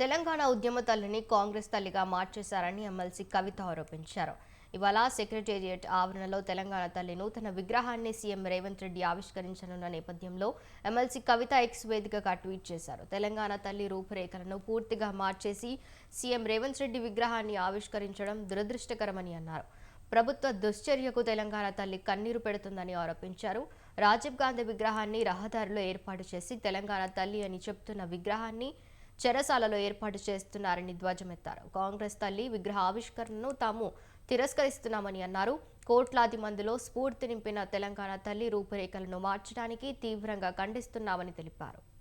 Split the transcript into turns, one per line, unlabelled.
తెలంగాణ ఉద్యమ తల్లిని కాంగ్రెస్ తల్లిగా మార్చేశారని ఎమ్మెల్సీ కవిత ఆరోపించారు. ఇవాళ సెక్రటేరియట్ ఆవరణలో తెలంగాణ తల్లి నూతన విగ్రహాన్ని సీఎం రేవంత్ రెడ్డి ఆవిష్కరించనున్న నేపథ్యంలో ఎమ్మెల్సీ కవిత ఎక్స్ వేదికగా ట్వీట్ చేశారు. తెలంగాణ తల్లి రూపురేఖలను పూర్తిగా మార్చేసి సీఎం రేవంత్ రెడ్డి విగ్రహాన్ని ఆవిష్కరించడం దురదృష్టకరమని అన్నారు. ప్రభుత్వ దుశ్చర్యకు తెలంగాణ తల్లి కన్నీరు పెడుతుందని ఆరోపించారు. రాజీవ్ గాంధీ విగ్రహాన్ని రహదారిలో ఏర్పాటు చేసి తెలంగాణ తల్లి అని చెప్తున్న విగ్రహాన్ని చెరసాలలో ఏర్పాటు చేస్తున్నారని ధ్వజమెత్తారు. కాంగ్రెస్ తల్లి విగ్రహ ఆవిష్కరణను తాము తిరస్కరిస్తున్నామని అన్నారు. కోట్లాది మందిలో స్ఫూర్తి నింపిన తెలంగాణ తల్లి రూపురేఖలను మార్చడానికి తీవ్రంగా ఖండిస్తున్నామని తెలిపారు.